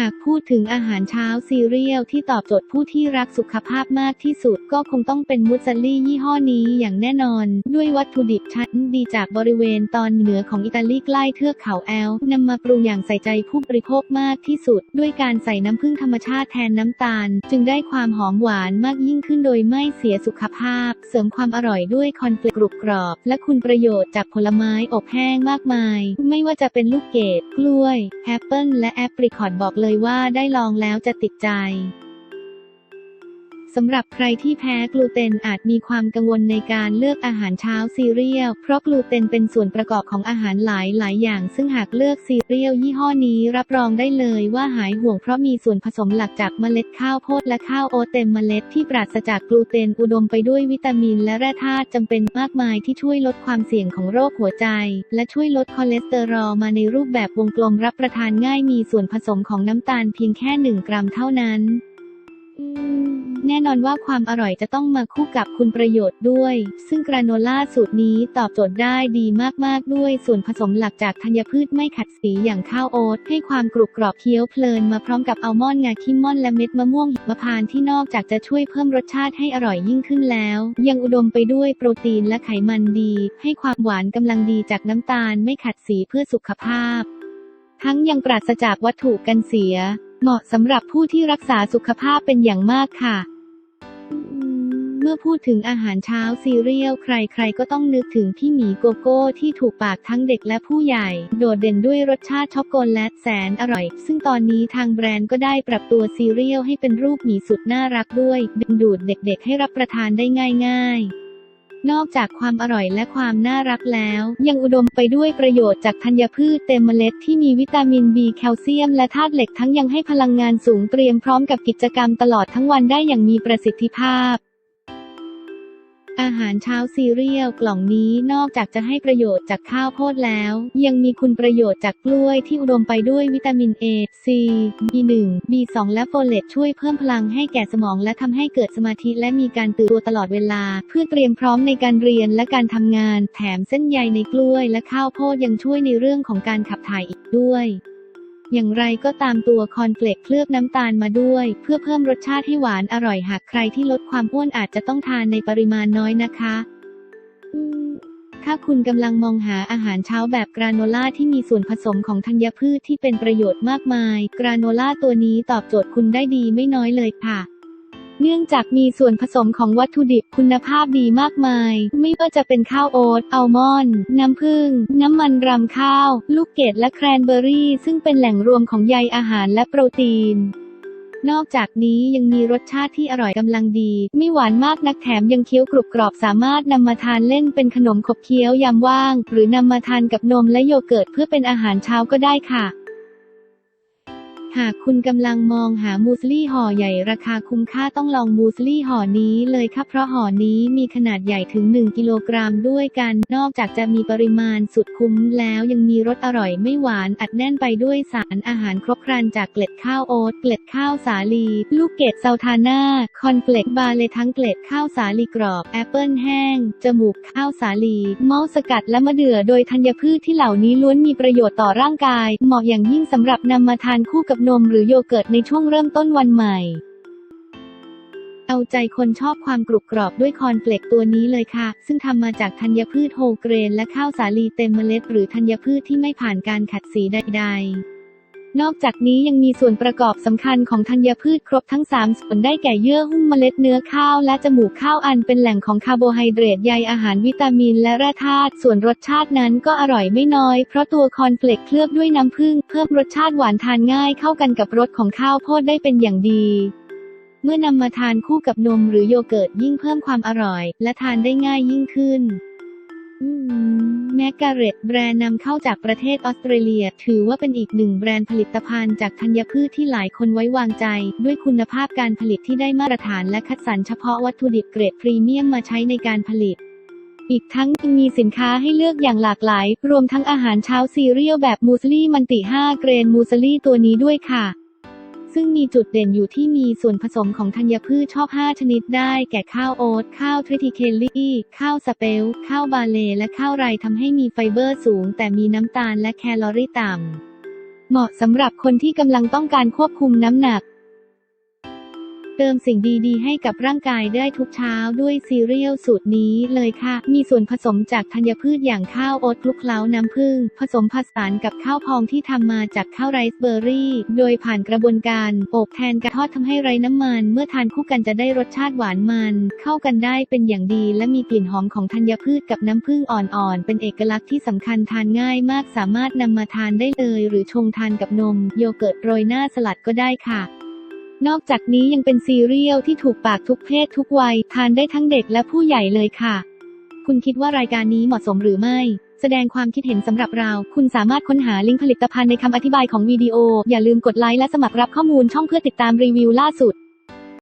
หากพูดถึงอาหารเช้าซีเรียลที่ตอบโจทย์ผู้ที่รักสุขภาพมากที่สุด ก็คงต้องเป็นมุสซาลี่ยี่ห้อนี้อย่างแน่นอน ด้วยวัตถุดิบชั้นดีจากบริเวณตอนเหนือของอิตาลีใกล้เทือกเขาแอลนำมาปรุงอย่างใส่ใจผู้บริโภคมากที่สุด ด้วยการใส่น้ำผึ้งธรรมชาติแทนน้ำตาล จึงได้ความหอมหวานมากยิ่งขึ้นโดยไม่เสียสุขภาพ เสริมความอร่อยด้วยคอนเฟลกกรุบกรอบ และคุณประโยชน์จากผลไม้อบแห้งมากมาย ไม่ว่าจะเป็นลูกเกดกล้วยแอปเปิลและแอปริคอตบอกเลยว่าได้ลองแล้วจะติดใจ สำหรับใครที่แพ้กลูเตนอาจมีความกังวลในการเลือกอาหารเช้าซีเรียล เพราะกลูเตนเป็นส่วนประกอบของอาหารหลายหลายอย่าง ซึ่งหากเลือกซีเรียลยี่ห้อนี้รับรองได้เลยว่าหายห่วงเพราะมีส่วนผสมหลักจากเมล็ดข้าวโพดและข้าวโอ๊ตเต็มเมล็ดที่ปราศจากกลูเตนอุดมไปด้วยวิตามินและแร่ธาตุจำเป็นมากมายที่ช่วยลดความเสี่ยงของโรคหัวใจ และช่วยลดคอเลสเตอรอลมาในรูปแบบวงกลมรับประทานง่ายมีส่วนผสมของน้ำตาลเพียงแค่ 1 กรัมเท่านั้น แน่นอนว่าความอร่อยจะต้องมาคู่กับคุณประโยชน์ด้วย ซึ่งกราโนล่าสูตรนี้ตอบโจทย์ได้ดีมากๆด้วยส่วนผสมหลักจากธัญพืชไม่ขัดสีอย่างข้าวโอ๊ตให้ความกรุบกรอบเคี้ยวเพลินมาพร้อมกับอัลมอนด์งาคิมมอนและเม็ดมะม่วงหิมพานต์ที่นอกจากจะช่วยเพิ่มรสชาติให้อร่อยยิ่งขึ้นแล้ว ยังอุดมไปด้วยโปรตีนและไขมันดี ให้ความหวานกำลังดีจากน้ำตาลไม่ขัดสีเพื่อสุขภาพ ทั้งยังปราศจากวัตถุกันเสีย เหมาะสำหรับผู้ที่รักษาสุขภาพเป็นอย่างมากค่ะ เมื่อพูดถึงอาหารเช้าซีเรียลใครๆก็ต้องนึกถึงพี่หมีโกโก้ที่ถูกปากทั้งเด็กและผู้ใหญ่ โดดเด่นด้วยรสชาติช็อกโกแลตแสนอร่อย ซึ่งตอนนี้ทางแบรนด์ก็ได้ปรับตัวซีเรียลให้เป็นรูปหมีสุดน่ารักด้วยดึงดูดเด็กๆให้รับประทานได้ง่าย ๆ นอกจากความอร่อยและความน่ารักแล้ว ยังอุดมไปด้วยประโยชน์จากธัญพืชเต็มเมล็ดที่มีวิตามินบีแคลเซียม และธาตุเหล็กทั้งยังให้พลังงานสูงเตรียมพร้อมกับกิจกรรมตลอดทั้งวันได้อย่างมีประสิทธิภาพ อาหารเช้าซีเรียลกล่องนี้นอกจากจะให้ประโยชน์จากข้าวโพดแล้ว ยังมีคุณประโยชน์จากกล้วยที่อุดมไปด้วยวิตามิน A C B1 B2 และโฟเลตช่วยเพิ่มพลังให้แก่สมองและทำให้เกิดสมาธิและมีการตื่นตัวตลอดเวลา เพื่อเตรียมพร้อมในการเรียนและการทำงาน แถมเส้นใยในกล้วยและข้าวโพดยังช่วยในเรื่องของการขับถ่ายอีกด้วย อย่างไรก็ตามตัวคอนเฟลกเคลือบน้ำตาลมาด้วย เพื่อเพิ่มรสชาติให้หวานอร่อยหากใครที่ลดความอ้วนอาจจะต้องทานในปริมาณน้อยนะคะ ถ้าคุณกำลังมองหาอาหารเช้าแบบกราโนล่าที่มีส่วนผสมของธัญพืชที่เป็นประโยชน์มากมาย กราโนล่าตัวนี้ตอบโจทย์คุณได้ดีไม่น้อยเลยค่ะ เนื่องจากมีส่วนผสมของวัตถุดิบคุณภาพดีมากมาย ไม่ว่าจะเป็นข้าวโอ๊ต อัลมอนด์ น้ำผึ้ง น้ำมันรำข้าว ลูกเกดและแครนเบอร์รี่ ซึ่งเป็นแหล่งรวมของใยอาหารและโปรตีนนอกจากนี้ยังมีรสชาติที่อร่อยกำลังดี ไม่หวานมากนักแถมยังเคี้ยวกรุบกรอบสามารถนำมาทานเล่นเป็นขนมขบเคี้ยวยามว่าง หรือนำมาทานกับนมและโยเกิร์ตเพื่อเป็นอาหารเช้าก็ได้ค่ะ หากคุณกำลังมองหามูสลี่ห่อใหญ่ราคาคุ้มค่าต้องลองมูสลี่ห่อนี้เลยค่ะเพราะห่อนี้มีขนาดใหญ่ถึง 1 กิโลกรัมด้วยกัน นอกจากจะมีปริมาณสุดคุ้มแล้วยังมีรสอร่อยไม่หวานอัดแน่นไปด้วยสารอาหารครบครันจากเกล็ดข้าวโอ๊ตเกล็ดข้าวสาลี ลูกเกดเซาทาน่าคอนเฟลกบาเลทั้งเกล็ดข้าวสาลีกรอบ แอปเปิลแห้ง จมูกข้าวสาลีเมาสกัดและมะเดื่อโดยธัญพืชที่เหล่านี้ล้วนมีประโยชน์ต่อร่างกาย เหมาะอย่างยิ่งสำหรับนำมาทานคู่กับนมหรือโยเกิร์ตในช่วงเริ่มต้นวันใหม่ เอาใจคนชอบความกรุบกรอบด้วยคอนเฟลกตัวนี้เลยค่ะ ซึ่งทำมาจากธัญพืชโฮเกรน และข้าวสาลีเต็มเมล็ด หรือธัญพืชที่ไม่ผ่านการขัดสีใด ๆ นอกจากนี้ยังมีส่วนประกอบสำคัญของธัญพืชครบทั้ง 3 ส่วนได้แก่เยื่อหุ้มเมล็ดเนื้อข้าวและจมูกข้าวอันเป็นแหล่งของคาร์โบไฮเดรตใยอาหารวิตามินและแร่ธาตุส่วนรสชาตินั้นก็อร่อยไม่น้อย เพราะตัวคอนเฟลกเคลือบด้วยน้ำผึ้งเพิ่มรสชาติหวานทานง่ายเข้ากันกับรสของข้าวโพดได้เป็นอย่างดีเมื่อนำมาทานคู่กับนมหรือโยเกิร์ตยิ่งเพิ่มความอร่อย และทานได้ง่ายยิ่งขึ้น แมกกาเรตแบรนด์นำเข้าจากประเทศออสเตรเลีย ถือว่าเป็นอีกหนึ่งแบรนด์ผลิตภัณฑ์จากธัญพืชที่หลายคนไว้วางใจ ด้วยคุณภาพการผลิตที่ได้มาตรฐานและคัดสรรเฉพาะวัตถุดิบเกรดพรีเมียมมาใช้ในการผลิต อีกทั้งยังมีสินค้าให้เลือกอย่างหลากหลาย รวมทั้งอาหารเช้าซีเรียลแบบมูสลี่มันติ 5 เกรนมูสลี่ตัวนี้ด้วยค่ะ ซึ่งมีจุดเด่นอยู่ที่มีส่วนผสมของธัญพืชชอบ 5 ชนิดได้แก่ข้าวโอ๊ต ข้าวทริทิเคลลี่ ข้าวสเปล ข้าวบาเล และข้าวไรทำให้มีไฟเบอร์สูง แต่มีน้ำตาลและแคลอรี่ต่ำ เหมาะสำหรับคนที่กำลังต้องการควบคุมน้ำหนัก เติมสิ่งดีๆ ให้กับร่างกายได้ทุกเช้าด้วยซีเรียลสูตรนี้เลยค่ะ มีส่วนผสมจากธัญพืชอย่างข้าวโอ๊ตคลุกเคล้าน้ำผึ้งผสมผสานกับข้าวพองที่ทำมาจากข้าวไรซ์เบอร์รี่ โดยผ่านกระบวนการอบแทนกระทอดทำให้ไร้น้ำมัน เมื่อทานคู่กันจะได้รสชาติหวานมัน เข้ากันได้เป็นอย่างดี และมีกลิ่นหอมของธัญพืชกับน้ำผึ้งอ่อนๆ เป็นเอกลักษณ์ที่สำคัญทานง่ายมากสามารถนำมาทานได้เลย หรือชงทานกับนม โยเกิร์ตโรยหน้าสลัดก็ได้ค่ะ นอกจากนี้ยังเป็นซีเรียลที่ถูกปากทุกเพศทุกวัย ทานได้ทั้งเด็กและผู้ใหญ่เลยค่ะ คุณคิดว่ารายการนี้เหมาะสมหรือไม่ แสดงความคิดเห็นสำหรับเรา คุณสามารถค้นหาลิงก์ผลิตภัณฑ์ในคำอธิบายของวิดีโอ อย่าลืมกดไลค์และสมัครรับข้อมูลช่องเพื่อติดตามรีวิวล่าสุด